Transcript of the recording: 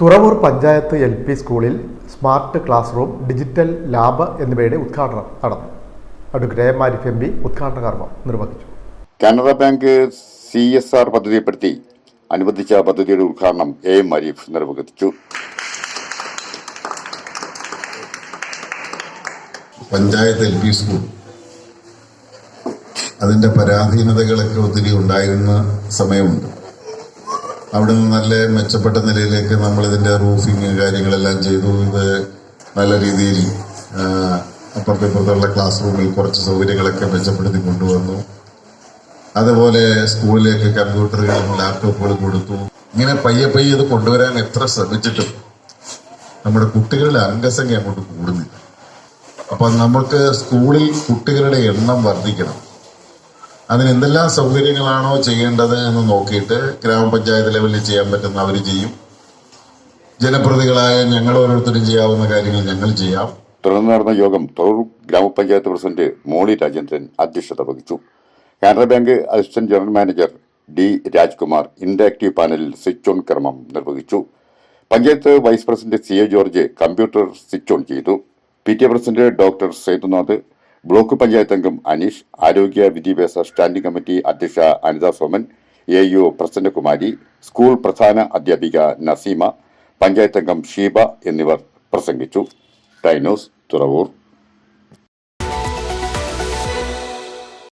Thuravoor panchayat L P സ്കൂളിൽ smart class room digital lab എന്നിവയുടെ ഉദ്ഘാടനം നടന്നു. Advocate M Arif M P ഉദ്ഘാടന കർമ്മം നിർവഹിച്ചു. Canara bank C S R പദ്ധതിയെപ്പറ്റി അനുവദിച്ച പദ്ധതിയുടെ ഉദ്ഘാടനം എ എം ആരിഫ് നിർവഹിച്ചു. Panchayat L P school. അതിന്റെ പരാധീനതകളൊക്കെ ഒത്തിരി ഉണ്ടായിരുന്ന സമയമുണ്ട്. അവിടെ നിന്ന് നല്ല മെച്ചപ്പെട്ട നിലയിലേക്ക് നമ്മൾ ഇതിന്റെ റൂഫിങ് കാര്യങ്ങളെല്ലാം ചെയ്തു. ഇത് നല്ല രീതിയിൽ അപ്പുറത്തെ ഇപ്പുറത്തുള്ള ക്ലാസ് റൂമിൽ കുറച്ച് സൗകര്യങ്ങളൊക്കെ മെച്ചപ്പെടുത്തി കൊണ്ടുവന്നു. അതുപോലെ സ്കൂളിലേക്ക് കമ്പ്യൂട്ടറുകളും ലാപ്ടോപ്പുകളും കൊടുത്തു. ഇങ്ങനെ പയ്യെ പയ്യെ ഇത് കൊണ്ടുവരാൻ എത്ര ശ്രമിച്ചിട്ടും നമ്മുടെ കുട്ടികളുടെ അംഗസംഖ്യ അങ്ങോട്ട് കൂടുന്നില്ല. അപ്പം നമുക്ക് സ്കൂളിൽ കുട്ടികളുടെ എണ്ണം വർദ്ധിക്കണം. അതിന് എന്തെല്ലാം സൗകര്യങ്ങളാണോ ചെയ്യേണ്ടത് എന്ന് നോക്കിയിട്ട് ഗ്രാമപഞ്ചായത്ത് ലെവലിൽ ചെയ്യാൻ പറ്റുന്ന അവർ ചെയ്യും. ജനപ്രതികളായ ഞങ്ങൾ ഓരോരുത്തരും ചെയ്യാവുന്ന കാര്യങ്ങൾ ഞങ്ങൾ ചെയ്യാം. തുടർന്ന് നടന്ന യോഗം തൊഴിൽ ഗ്രാമപഞ്ചായത്ത് പ്രസിഡന്റ് മോളി രാജേന്ദ്രൻ അധ്യക്ഷത വഹിച്ചു. Canara bank assistant general manager D Rajkumar interactive പാനലിൽ സ്വിച്ച് ഓൺ ക്രമം നിർവഹിച്ചു. Panchayat vice president C A George computer switch on ചെയ്തു. P T A president doctor Sethunath block panchayat അംഗം അനീഷ് ആരോഗ്യ വിദ്യാഭ്യാസ സ്റ്റാൻഡിംഗ് കമ്മിറ്റി അധ്യക്ഷ Anitha Soman A U Prasannakumari school പ്രധാന അധ്യാപിക നസീമ പഞ്ചായത്ത് അംഗം ഷീബ എന്നിവർ പ്രസംഗിച്ചു. ടൈനോസ് തുറവൂർ.